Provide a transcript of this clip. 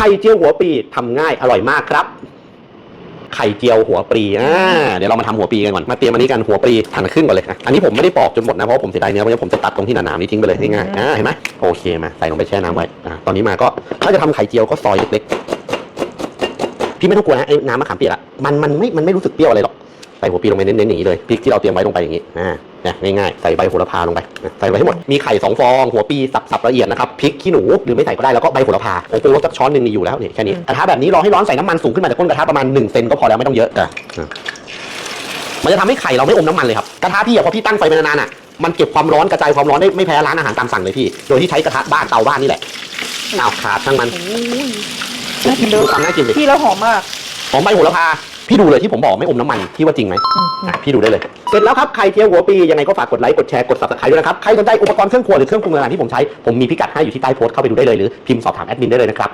ไข่เจียวหัวปลีทำง่ายอร่อยมากครับ ไข่เจียวหัวปลีอ่าเดี๋ยวเรามาทำหัวปลีกันก่อน มาเตรียมอันนี้กันหัวปลีหั่นครึ่งก่อนเลยนะอันนี้ผมไม่ได้ปอกจนหมดนะเพราะผมเสียดายเนื้อเพราะผมจะตัดตรงที่หนาๆนี้ทิ้งไปเลยง่ายๆอ่าเห็นไหมโอเคมาใส่ลงไปแช่น้ำไว้อ่าตอนนี้มาก็ถ้าจะทำไข่เจียวก็ซอยเล็กๆพี่ไม่ต้องกลัวนะไอ้น้ำมะขามเปียกอะมันมันไม่มันไม่รู้สึกเปรี้ยวอะไรหรอกใส่หัวปลีลงไปเน้นๆอย่างนี้เลยพริกที่เราเตรียมไว้ลงไปอย่างนี้อ่า นี่ยง่ายๆ ใส่ใบโหระพาลงไปอะใส่ไปให้หมด มีไข่สองฟอง หัวปลีสับๆละเอียดนะครับ พริกขี้หนูหรือไม่ใส่ก็ได้ แล้วก็ใบโหระพาผงปรุงรสสักช้อนหนึ่งมีอยู่แล้วนี่แค่นี้ กระทะแบบนี้รอให้ร้อนใส่น้ำมันสูงขึ้นมาจากก้นกระทะประมาณ1เซนก็พอแล้วไม่ต้องเยอะอะอะมันจะทำให้ไข่เราไม่อมน้ำมันเลยครับ กระทะพี่อะพอพี่ตั้งไฟไปนานๆอะมันเก็บความร้อนกระจายความร้อนได้ไม่แพ้ร้านอาหารตามสั่งเลยพี่ โดยที่ใช้กระทะบ้านเตาบ้านนี่แหละเอาขาดช่างมันโอ้ยน่ากินเด้ดูอความน่ากินดิพี่แล้วหอมมากหอมใบโหระพา พี่ดูเลยที่ผมบอกไม่อมน้ำมันพี่ว่าจริงไหมอืมอะพี่ดูได้เลยเสร็จแล้วครับไข่เจียวหัวปียังไงก็ฝากกดไลค์กดแชร์กด subscribe ด้วยนะครับใครสนใจอุปกรณ์เครื่องครัวหรือเครื่องปรุงต่างๆที่ผมใช้ผมมีพิกัดให้อยู่ที่ใต้โพสต์เข้าไปดูได้เลยหรือพิมพ์สอบถามแอดมินได้เลยนะครับ